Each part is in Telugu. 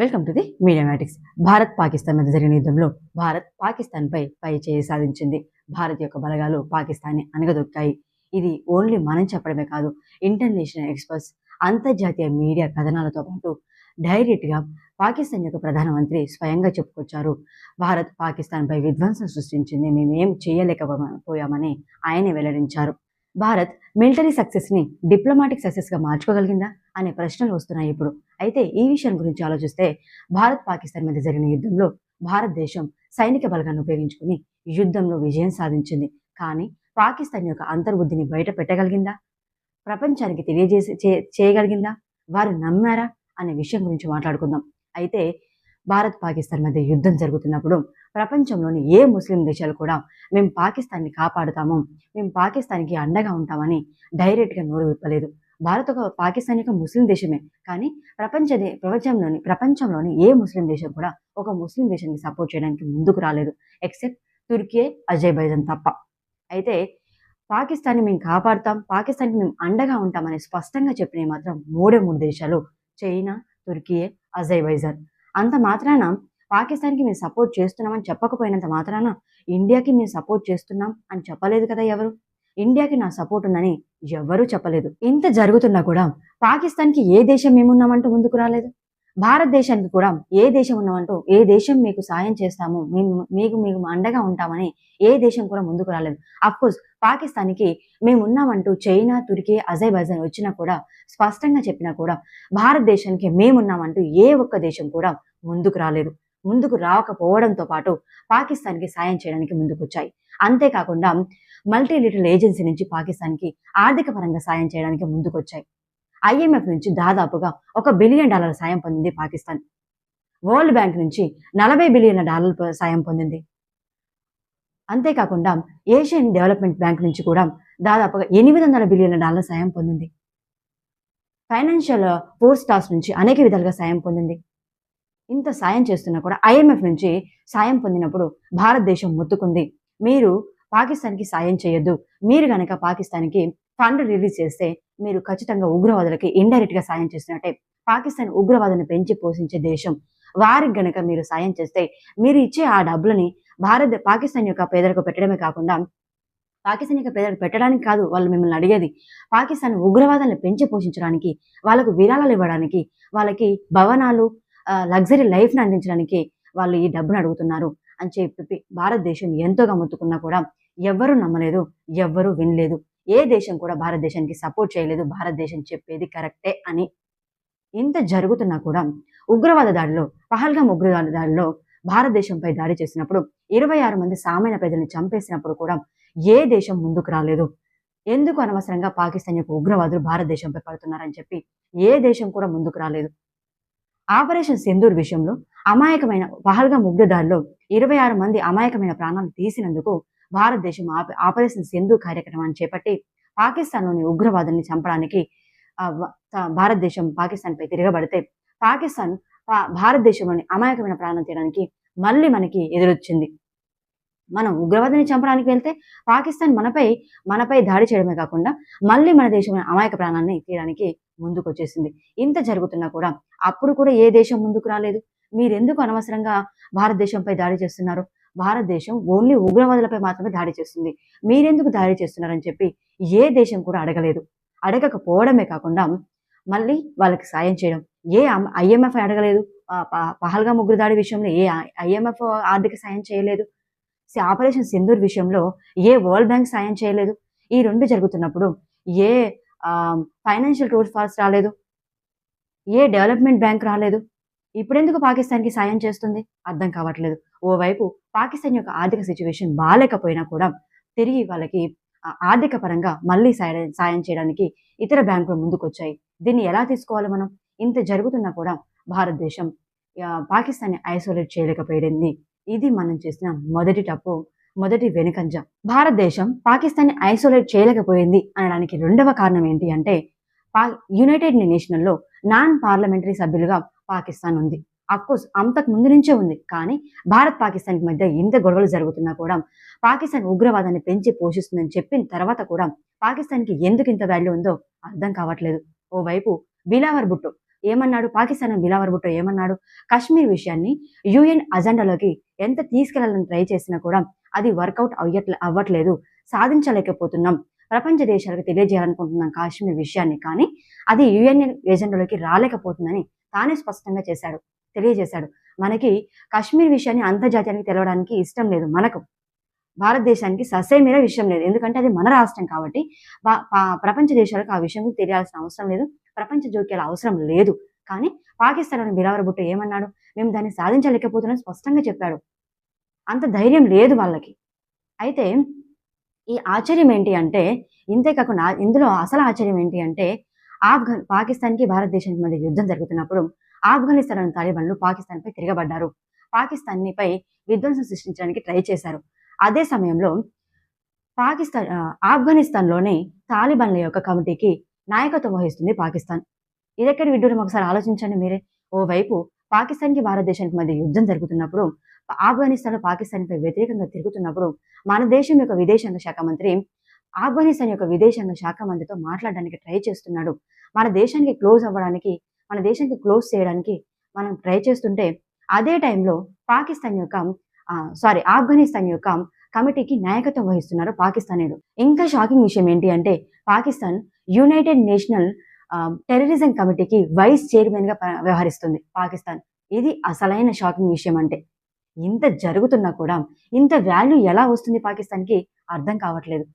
Welcome to the Mediamatics Bharat Pakistan మధ్య జరిగిన యుద్ధంలో భారత్ పాకిస్తాన్పై పై చేయి సాధించింది. భారత్ యొక్క బలగాలు పాకిస్తాన్ని అనగదొక్కాయి ఇది ఓన్లీ మనం చెప్పడమే కాదు ఇంటర్నేషనల్ ఎక్స్పర్ట్స్ అంతర్జాతీయ మీడియా కథనాలతో పాటు డైరెక్ట్గా పాకిస్తాన్ యొక్క ప్రధానమంత్రి స్వయంగా చెప్పుకొచ్చారు. భారత్ పాకిస్తాన్పై విధ్వంసం సృష్టించింది మేమేం చేయలేకపోయామని ఆయనే వెల్లడించారు. భారత్ మిలిటరీ సక్సెస్ని డిప్లొమాటిక్ సక్సెస్గా మార్చుకోగలిగిందా అనే ప్రశ్నలు వస్తున్నాయి ఇప్పుడు. అయితే ఈ విషయం గురించి ఆలోచిస్తే భారత్ పాకిస్తాన్ మధ్య జరిగిన యుద్ధంలో భారతదేశం సైనిక బలగాన్ని ఉపయోగించుకుని యుద్ధంలో విజయం సాధించింది. కానీ పాకిస్తాన్ యొక్క అంతర్బుద్ధిని బయట పెట్టగలిగిందా? ప్రపంచానికి తెలియజేసి చే- చేయగలిగిందా? వారు నమ్మారా? అనే విషయం గురించి మాట్లాడుకుందాం. అయితే భారత్ పాకిస్తాన్ మధ్య యుద్ధం జరుగుతున్నప్పుడు ప్రపంచంలోని ఏ ముస్లిం దేశాలు కూడా మేము పాకిస్తాన్ని కాపాడుతాము మేము పాకిస్తాన్కి అండగా ఉంటామని డైరెక్ట్గా నోరు విప్పలేదు. భారత్ ఒక పాకిస్తాన్ యొక్క ముస్లిం దేశమే కానీ ప్రపంచ ప్రపంచంలోని ప్రపంచంలోని ఏ ముస్లిం దేశం కూడా ఒక ముస్లిం దేశానికి సపోర్ట్ చేయడానికి ముందుకు రాలేదు ఎక్సెప్ట్ తుర్కియే అజర్బైజాన్ తప్ప. అయితే పాకిస్తాన్ని మేము కాపాడుతాం పాకిస్తాన్కి మేము అండగా ఉంటామని స్పష్టంగా చెప్పినవి మాత్రం మూడే మూడు దేశాలు చైనా తుర్కియే అజర్బైజాన్ అంత మాత్రాన పాకిస్తాన్కి మేము సపోర్ట్ చేస్తున్నామని చెప్పకపోయినంత మాత్రాన ఇండియాకి మేము సపోర్ట్ చేస్తున్నాం అని చెప్పలేదు కదా ఎవరు? ఇండియాకి నా సపోర్ట్ ఉందని ఎవ్వరూ చెప్పలేదు. ఇంత జరుగుతున్నా కూడా పాకిస్తాన్కి ఏ దేశం మేమున్నామంటూ ముందుకు రాలేదు? భారతదేశానికి కూడా ఏ దేశం ఉన్నామంటూ ఏ దేశం మీకు సాయం చేస్తాము మేము మీకు మీకు అండగా ఉంటామని ఏ దేశం కూడా ముందుకు రాలేదు. అఫ్కోర్స్ పాకిస్తాన్కి మేము ఉన్నామంటూ చైనా తుర్కీ అజర్బైజాన్ వచ్చినా కూడా స్పష్టంగా చెప్పినా కూడా భారతదేశానికి మేమున్నామంటూ ఏ ఒక్క దేశం కూడా ముందుకు రాలేదు. ముందుకు రాకపోవడంతో పాటు పాకిస్తాన్కి సాయం చేయడానికి ముందుకు వచ్చాయి అంతేకాకుండా మల్టీ లిటిల్ ఏజెన్సీ నుంచి పాకిస్తాన్కి ఆర్థిక పరంగా సాయం చేయడానికి ముందుకు వచ్చాయి ఐఎంఎఫ్ నుంచి దాదాపుగా ఒక బిలియన్ డాలర్ సాయం పొందింది పాకిస్తాన్. వరల్డ్ బ్యాంక్ నుంచి నలభై బిలియన్ల డాలర్ల సాయం పొందింది. అంతేకాకుండా ఏషియన్ డెవలప్మెంట్ బ్యాంక్ నుంచి కూడా దాదాపుగా ఎనిమిది వందల బిలియన్ల డాలర్ సాయం పొందింది. ఫైనాన్షియల్ ఫోర్ స్టార్స్ నుంచి అనేక విధాలుగా సాయం పొందింది. ఇంత సాయం చేస్తున్నా కూడా ఐఎంఎఫ్ నుంచి సాయం పొందినప్పుడు భారతదేశం మొత్తుకుంది. మీరు పాకిస్తాన్కి సాయం చేయొద్దు. మీరు గనక పాకిస్తాన్కి ఫండ్ రిలీజ్ చేస్తే మీరు ఖచ్చితంగా ఉగ్రవాదులకి ఇండైరెక్ట్గా సాయం చేస్తున్నట్టే పాకిస్తాన్ ఉగ్రవాదాన్ని పెంచి పోషించే దేశం. వారికి గనక మీరు సాయం చేస్తే మీరు ఇచ్చే ఆ డబ్బులని భారత్ పాకిస్తాన్ యొక్క పేదలకు పెట్టడమే కాకుండా పాకిస్తాన్ యొక్క పేదలకు పెట్టడానికి కాదు వాళ్ళు మిమ్మల్ని అడిగేది. పాకిస్తాన్ ఉగ్రవాదాన్ని పెంచి పోషించడానికి వాళ్ళకు విరాళాలు ఇవ్వడానికి వాళ్ళకి భవనాలు లగ్జరీ లైఫ్ని అందించడానికి వాళ్ళు ఈ డబ్బును అడుగుతున్నారు అని చెప్పి భారతదేశం ఎంతోగా మొత్తుకున్నా కూడా ఎవ్వరూ నమ్మలేదు ఎవ్వరూ వినలేదు. ఏ దేశం కూడా భారతదేశానికి సపోర్ట్ చేయలేదు భారతదేశం చెప్పేది కరెక్టే అని. ఇంత జరుగుతున్నా కూడా ఉగ్రవాద దాడిలో పహల్గాం ఉగ్రవాద దాడిలో భారతదేశంపై దాడి చేసినప్పుడు ఇరవై ఆరు మంది సామాన్య ప్రజల్ని చంపేసినప్పుడు కూడా ఏ దేశం ముందుకు రాలేదు. ఎందుకు అనవసరంగా పాకిస్తాన్ యొక్క ఉగ్రవాదులు భారతదేశంపై పడుతున్నారని చెప్పి ఏ దేశం కూడా ముందుకు రాలేదు. ఆపరేషన్ సింధూర్ విషయంలో అమాయకమైన పహల్గామ్ ఉగ్రదాడిలో ఇరవై ఆరు మంది అమాయకమైన ప్రాణాలు తీసినందుకు భారతదేశం ఆప- ఆపరేషన్ సింధు కార్యక్రమాన్ని చేపట్టి పాకిస్తాన్లోని ఉగ్రవాదుల్ని చంపడానికి భారతదేశం పాకిస్తాన్పై తిరగబడితే పాకిస్తాన్ భారతదేశంలోని అమాయకమైన ప్రాణం తీయడానికి మళ్ళీ మనకి ఎదురొచ్చింది. మనం ఉగ్రవాదిని చంపడానికి వెళ్తే పాకిస్తాన్ మనపై మనపై దాడి చేయడమే కాకుండా మళ్ళీ మన దేశంలో అమాయక ప్రాణాన్ని తీయడానికి ముందుకు వచ్చేసింది ఇంత జరుగుతున్నా కూడా అప్పుడు కూడా ఏ దేశం ముందుకు రాలేదు. మీరెందుకు అనవసరంగా భారతదేశంపై దాడి చేస్తున్నారు? భారతదేశం ఓన్లీ ఉగ్రవాదులపై మాత్రమే దాడి చేస్తుంది. మీరెందుకు దాడి చేస్తున్నారని చెప్పి ఏ దేశం కూడా అడగలేదు. అడగకపోవడమే కాకుండా మళ్ళీ వాళ్ళకి సాయం చేయడం. ఏ ఐఎంఎఫ్ అడగలేదు. పహల్గా ముగ్గురు దాడి విషయంలో ఏ ఐఎంఎఫ్ ఆర్థిక సాయం చేయలేదు. ఆపరేషన్ సింధూర్ విషయంలో ఏ వరల్డ్ బ్యాంక్ సాయం చేయలేదు. ఈ రెండు జరుగుతున్నప్పుడు ఏ ఫైనాన్షియల్ టూర్ ఫాల్స్ రాలేదు. ఏ డెవలప్మెంట్ బ్యాంక్ రాలేదు. ఇప్పుడెందుకు పాకిస్తాన్కి సాయం చేస్తుంది? అర్థం కావట్లేదు. ఓవైపు పాకిస్తాన్ యొక్క ఆర్థిక సిచ్యువేషన్ బాగాలేకపోయినా కూడా తిరిగి వాళ్ళకి ఆర్థిక పరంగా మళ్ళీ సాయం సాయం చేయడానికి ఇతర బ్యాంకులు ముందుకొచ్చాయి. దీన్ని ఎలా తీసుకోవాలి మనం? ఇంత జరుగుతున్నా కూడా భారతదేశం పాకిస్తాన్ని ఐసోలేట్ చేయలేకపోయింది. ఇది మనం చేసిన మొదటి తప్పు మొదటి వెనుకంజ. భారతదేశం పాకిస్తాన్ని ఐసోలేట్ చేయలేకపోయింది అనడానికి రెండవ కారణం ఏంటి అంటే పా యునైటెడ్ నేషన్లో నాన్ పార్లమెంటరీ సభ్యులుగా పాకిస్తాన్ ఉంది. కోర్స్ అంతకు ముందు నుంచే ఉంది. కానీ భారత్ పాకిస్తాన్ మధ్య ఎంత గొడవలు జరుగుతున్నా కూడా పాకిస్తాన్ ఉగ్రవాదాన్ని పెంచి పోషిస్తుందని చెప్పిన తర్వాత కూడా పాకిస్తాన్కి ఎందుకు ఇంత వాల్యూ ఉందో అర్థం కావట్లేదు. ఓవైపు బిలావర్ బుట్టు ఏమన్నాడు? పాకిస్తాన్ బిలావర్ భుట్టో ఏమన్నాడు? కాశ్మీర్ విషయాన్ని యుఎన్ అజెండాలోకి ఎంత తీసుకెళ్ళాలని ట్రై చేసినా కూడా అది వర్కౌట్ అవ్వట్లే అవ్వట్లేదు. సాధించలేకపోతున్నాం. ప్రపంచ దేశాలకు తెలియజేయాలనుకుంటున్నాం కాశ్మీర్ విషయాన్ని. కానీ అది యుఎన్ ఏజెండాలోకి రాలేకపోతుందని తానే స్పష్టంగా చేశాడు. తెలియజేశాడు. మనకి కాశ్మీర్ విషయాన్ని అంతర్జాతీయానికి తెలవడానికి ఇష్టం లేదు మనకు. భారతదేశానికి ససేమీర విషయం లేదు. ఎందుకంటే అది మన రాష్ట్రం కాబట్టి ప్రపంచ దేశాలకు ఆ విషయం తెలియాల్సిన అవసరం లేదు. ప్రపంచ జోక్యాల అవసరం లేదు. కానీ పాకిస్తాన్ బిలావర్ బుట్ట ఏమన్నాడు? మేము దాన్ని సాధించలేకపోతున్నాం స్పష్టంగా చెప్పాడు. అంత ధైర్యం లేదు వాళ్ళకి. అయితే ఈ ఆశ్చర్యం ఏంటి అంటే ఇంతే కాకుండా ఇందులో అసలు ఆశ్చర్యం ఏంటి అంటే ఆఫ్ఘన్ పాకిస్తాన్కి భారతదేశానికి మధ్య యుద్ధం జరుగుతున్నప్పుడు ఆఫ్ఘనిస్తాన్ తాలిబాన్లు పాకిస్తాన్పై తిరగబడ్డారు. పాకిస్తాన్పై విధ్వంసం సృష్టించడానికి ట్రై చేశారు. అదే సమయంలో పాకిస్తాన్ ఆ, ఆఫ్ఘనిస్తాన్లోని తాలిబాన్ల యొక్క కమిటీకి నాయకత్వం వహిస్తుంది పాకిస్తాన్. ఇదెక్కడి విడ్డూరం? ఒకసారి ఆలోచించండి మీరే. ఓవైపు పాకిస్తాన్కి భారతదేశానికి మధ్య యుద్ధం జరుగుతున్నప్పుడు ఆఫ్ఘనిస్తాన్లో పాకిస్తాన్పై వ్యతిరేకంగా తిరుగుతున్నప్పుడు మన దేశం యొక్క విదేశాంగ శాఖ మంత్రి ఆఫ్ఘనిస్తాన్ యొక్క విదేశాంగ శాఖ మంత్రితో మాట్లాడడానికి ట్రై చేస్తున్నాడు. మన దేశానికి క్లోజ్ అవ్వడానికి మన దేశానికి క్లోజ్ చేయడానికి మనం ట్రై చేస్తుంటే అదే టైంలో పాకిస్తాన్ యొక్క సారీ ఆఫ్ఘనిస్తాన్ యొక్క కమిటీకి నాయకత్వం వహిస్తున్నారు పాకిస్తానీలు ఇంకా షాకింగ్ విషయం ఏంటి అంటే పాకిస్తాన్ యునైటెడ్ నేషనల్ టెర్రరిజం కమిటీకి వైస్ చైర్మన్గా వ్యవహరిస్తుంది పాకిస్తాన్. ఇది అసలైన షాకింగ్ విషయం అంటే. ఇంత జరుగుతున్నా కూడా ఇంత వాల్యూ ఎలా వస్తుంది పాకిస్తాన్కి అర్థం కావట్లేదు.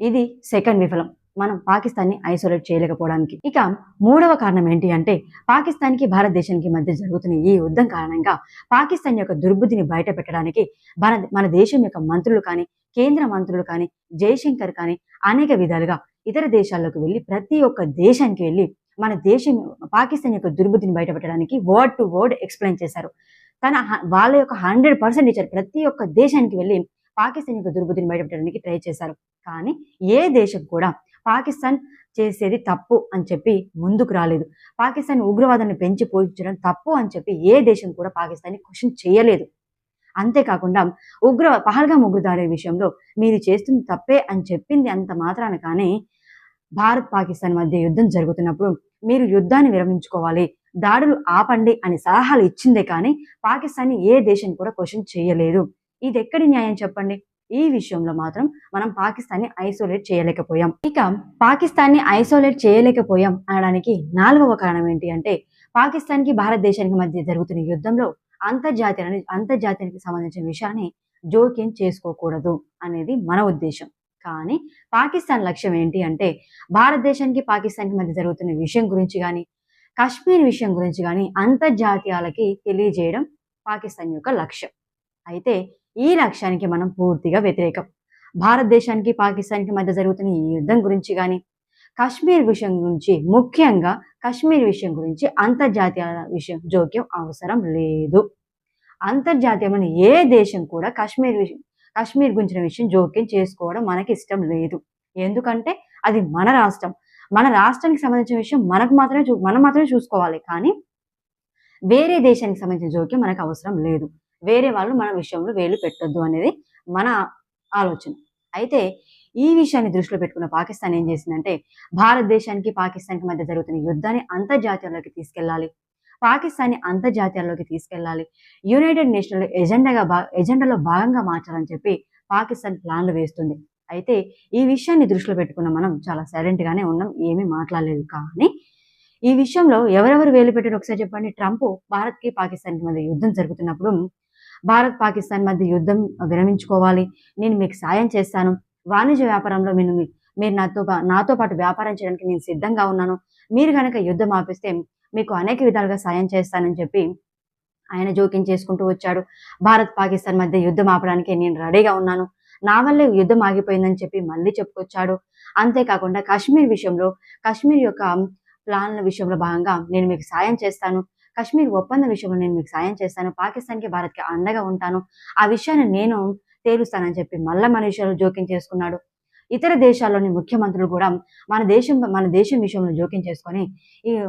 ఇది సెకండ్ విఫలం. మనం పాకిస్తాన్ని ఐసోలేట్ చేయలేకపోవడానికి. ఇక మూడవ కారణం ఏంటి అంటే పాకిస్తాన్కి భారతదేశానికి మధ్య జరుగుతున్న ఈ యుద్ధం కారణంగా పాకిస్తాన్ యొక్క దుర్బుద్ధిని బయట పెట్టడానికి మన మన దేశం యొక్క మంత్రులు కానీ కేంద్ర మంత్రులు కానీ జయశంకర్ కానీ అనేక విధాలుగా ఇతర దేశాల్లోకి వెళ్ళి ప్రతి ఒక్క దేశానికి వెళ్ళి మన దేశం పాకిస్తాన్ యొక్క దుర్బుద్ధిని బయటపెట్టడానికి వర్డ్ టు వర్డ్ ఎక్స్ప్లెయిన్ చేశారు. తన వాళ్ళ యొక్క హండ్రెడ్ పర్సెంట్ ఇచ్చారు ప్రతి ఒక్క దేశానికి వెళ్ళి పాకిస్తాన్ యొక్క దుర్బుద్ధిని బయటపెట్టడానికి ట్రై చేశారు. కానీ ఏ దేశం కూడా పాకిస్తాన్ చేసేది తప్పు అని చెప్పి ముందుకు రాలేదు. పాకిస్తాన్ ఉగ్రవాదాన్ని పెంచి పోషించడం తప్పు అని చెప్పి ఏ దేశం కూడా పాకిస్తాన్ని క్వశ్చన్ చేయలేదు. అంతేకాకుండా ఉగ్ర పహల్గా ఉగ్రదాడి విషయంలో మీరు చేస్తుంది తప్పే అని చెప్పింది అంత మాత్రాన కానీ భారత్ పాకిస్తాన్ మధ్య యుద్ధం జరుగుతున్నప్పుడు మీరు యుద్ధాన్ని విరమించుకోవాలి దాడులు ఆపండి అని సలహాలు ఇచ్చిందే కానీ పాకిస్తాన్ని ఏ దేశం కూడా క్వశ్చన్ చేయలేదు. ఇది ఎక్కడి న్యాయం చెప్పండి? ఈ విషయంలో మాత్రం మనం పాకిస్తాన్ని ఐసోలేట్ చేయలేకపోయాం. ఇక పాకిస్తాన్ని ఐసోలేట్ చేయలేకపోయాం అనడానికి నాలుగవ కారణం ఏంటి అంటే పాకిస్తాన్కి భారతదేశానికి మధ్య జరుగుతున్న యుద్ధంలో అంతర్జాతీయ అంతర్జాతీయానికి సంబంధించిన విషయాన్ని జోక్యం చేసుకోకూడదు అనేది మన ఉద్దేశం. కానీ పాకిస్తాన్ లక్ష్యం ఏంటి అంటే భారతదేశానికి పాకిస్తాన్కి మధ్య జరుగుతున్న విషయం గురించి కానీ కాశ్మీర్ విషయం గురించి కానీ అంతర్జాతీయాలకి తెలియజేయడం పాకిస్తాన్ యొక్క లక్ష్యం. అయితే ఈ లక్ష్యానికి మనం పూర్తిగా వ్యతిరేకం. భారతదేశానికి పాకిస్తాన్కి మధ్య జరుగుతున్న ఈ యుద్ధం గురించి కానీ కాశ్మీర్ విషయం గురించి ముఖ్యంగా కాశ్మీర్ విషయం గురించి అంతర్జాతీయ విషయం జోక్యం అవసరం లేదు. అంతర్జాతీయమైన ఏ దేశం కూడా కాశ్మీర్ విషయం కాశ్మీర్ గురించిన విషయం జోక్యం చేసుకోవడం మనకి ఇష్టం లేదు. ఎందుకంటే అది మన రాష్ట్రం. మన రాష్ట్రానికి సంబంధించిన విషయం మనకు మాత్రమే చూ మనం మాత్రమే చూసుకోవాలి. కానీ వేరే దేశానికి సంబంధించిన జోక్యం మనకు అవసరం లేదు. వేరే వాళ్ళు మన విషయంలో వేలు పెట్టొద్దు అనేది మన ఆలోచన. అయితే ఈ విషయాన్ని దృష్టిలో పెట్టుకున్న పాకిస్తాన్ ఏం చేసిందంటే భారతదేశానికి పాకిస్తాన్కి మధ్య జరుగుతున్న యుద్ధాన్ని అంతర్జాతీయంలోకి తీసుకెళ్ళాలి పాకిస్తాన్ని అంతర్జాతీయంలోకి తీసుకెళ్ళాలి యునైటెడ్ నేషనల్ ఎజెండాగా భా ఎజెండాలో భాగంగా మార్చాలని చెప్పి పాకిస్తాన్ ప్లాన్లు వేస్తుంది. అయితే ఈ విషయాన్ని దృష్టిలో పెట్టుకున్న మనం చాలా సైలెంట్గానే ఉన్నాం ఏమీ మాట్లాడలేదు. కానీ ఈ విషయంలో ఎవరెవరు వేలు పెట్టారు ఒకసారి చెప్పండి. ట్రంప్ భారత్కి పాకిస్తాన్కి మధ్య యుద్ధం జరుగుతున్నప్పుడు భారత్ పాకిస్తాన్ మధ్య యుద్ధం విరమించుకోవాలి. నేను మీకు సాయం చేస్తాను. వాణిజ్య వ్యాపారంలో నేను మీరు నాతో నాతో పాటు వ్యాపారం చేయడానికి నేను సిద్ధంగా ఉన్నాను. మీరు కనుక యుద్ధం ఆపిస్తే మీకు అనేక విధాలుగా సాయం చేస్తానని చెప్పి ఆయన జోక్యం చేసుకుంటూ వచ్చాడు. భారత్ పాకిస్తాన్ మధ్య యుద్ధం ఆపడానికి నేను రెడీగా ఉన్నాను. నా వల్లే యుద్ధం ఆగిపోయిందని చెప్పి మళ్ళీ చెప్పుకొచ్చాడు. అంతేకాకుండా కాశ్మీర్ విషయంలో కాశ్మీర్ యొక్క ప్లాన్ల విషయంలో భాగంగా నేను మీకు సాయం చేస్తాను. కాశ్మీర్ ఒప్పందం విషయంలో నేను మీకు సాయం చేస్తాను. పాకిస్తాన్కి భారత్కి అండగా ఉంటాను. ఆ విషయాన్ని నేను తేలుస్తానని చెప్పి మళ్ళా మన విషయాలు జోక్యం చేసుకున్నాడు. ఇతర దేశాల్లోని ముఖ్యమంత్రులు కూడా మన దేశం మన దేశం విషయంలో జోక్యం చేసుకొని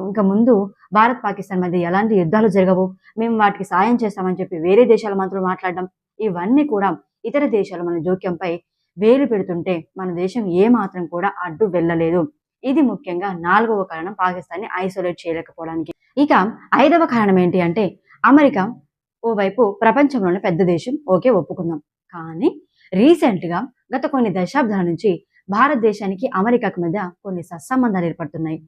ఇంకా ముందు భారత్ పాకిస్తాన్ మధ్య ఎలాంటి యుద్ధాలు జరగవు. మేము వాటికి సాయం చేస్తామని చెప్పి వేరే దేశాల మంత్రులు మాట్లాడడం. ఇవన్నీ కూడా ఇతర దేశాలు మన జోక్యంపై వేలు పెడుతుంటే మన దేశం ఏ మాత్రం కూడా అడ్డు వెళ్ళలేదు. ఇది ముఖ్యంగా నాలుగవ కారణం పాకిస్తాన్ని ఐసోలేట్ చేయలేకపోవడానికి. ఇక ఐదవ కారణం ఏంటి అంటే అమెరికా ఓవైపు ప్రపంచంలోనే పెద్ద దేశం ఓకే ఒప్పుకుందాం. కానీ రీసెంట్గా గత కొన్ని దశాబ్దాల నుంచి భారతదేశానికి అమెరికాకు మధ్య కొన్ని సత్సంబంధాలు ఏర్పడుతున్నాయి.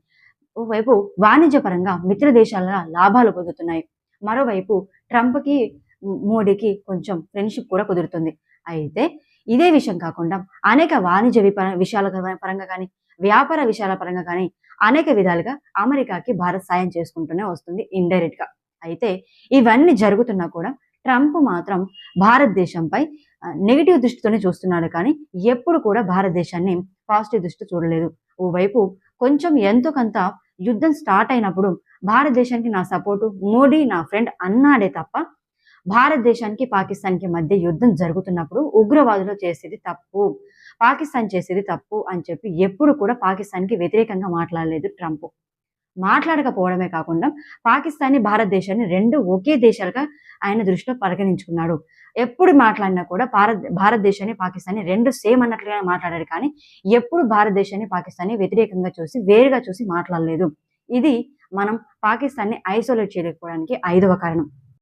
ఓవైపు వాణిజ్యపరంగా మిత్ర దేశాల లాభాలు పొందుతున్నాయి మరోవైపు ట్రంప్కి మోడీకి కొంచెం ఫ్రెండ్షిప్ కూడా కుదురుతుంది. అయితే ఇదే విషయం కాకుండా అనేక వాణిజ్య విప విషయాల పరంగా కానీ వ్యాపార విషయాల పరంగా కానీ అనేక విధాలుగా అమెరికాకి భారత్ సాయం చేసుకుంటూనే వస్తుంది ఇండైరెక్ట్గా. అయితే ఇవన్నీ జరుగుతున్నా కూడా ట్రంప్ మాత్రం భారతదేశంపై నెగిటివ్ దృష్టితోనే చూస్తున్నాడు కానీ ఎప్పుడు కూడా భారతదేశాన్ని పాజిటివ్ దృష్టి చూడలేదు. ఓవైపు కొంచెం ఎంతో కొంత యుద్ధం స్టార్ట్ అయినప్పుడు భారతదేశానికి నా సపోర్టు మోడీ నా ఫ్రెండ్ అన్నాడే తప్ప భారతదేశానికి పాకిస్తాన్కి మధ్య యుద్ధం జరుగుతున్నప్పుడు ఉగ్రవాదులు చేసేది తప్పు. పాకిస్తాన్ చేసేది తప్పు అని చెప్పి ఎప్పుడు కూడా పాకిస్తాన్కి వ్యతిరేకంగా మాట్లాడలేదు ట్రంప్. మాట్లాడకపోవడమే కాకుండా పాకిస్తాన్ని భారతదేశాన్ని రెండు ఒకే దేశాలుగా ఆయన దృష్టిలో పరిగణించుకున్నాడు. ఎప్పుడు మాట్లాడినా కూడా భారత్ భారతదేశాన్ని పాకిస్తాన్ని రెండు సేమ్ అన్నట్లుగా మాట్లాడారు కానీ ఎప్పుడు భారతదేశాన్ని పాకిస్తాన్ని వ్యతిరేకంగా చూసి వేరుగా చూసి మాట్లాడలేదు. ఇది మనం పాకిస్తాన్ని ఐసోలేట్ చేయలేకపోవడానికి ఐదవ కారణం.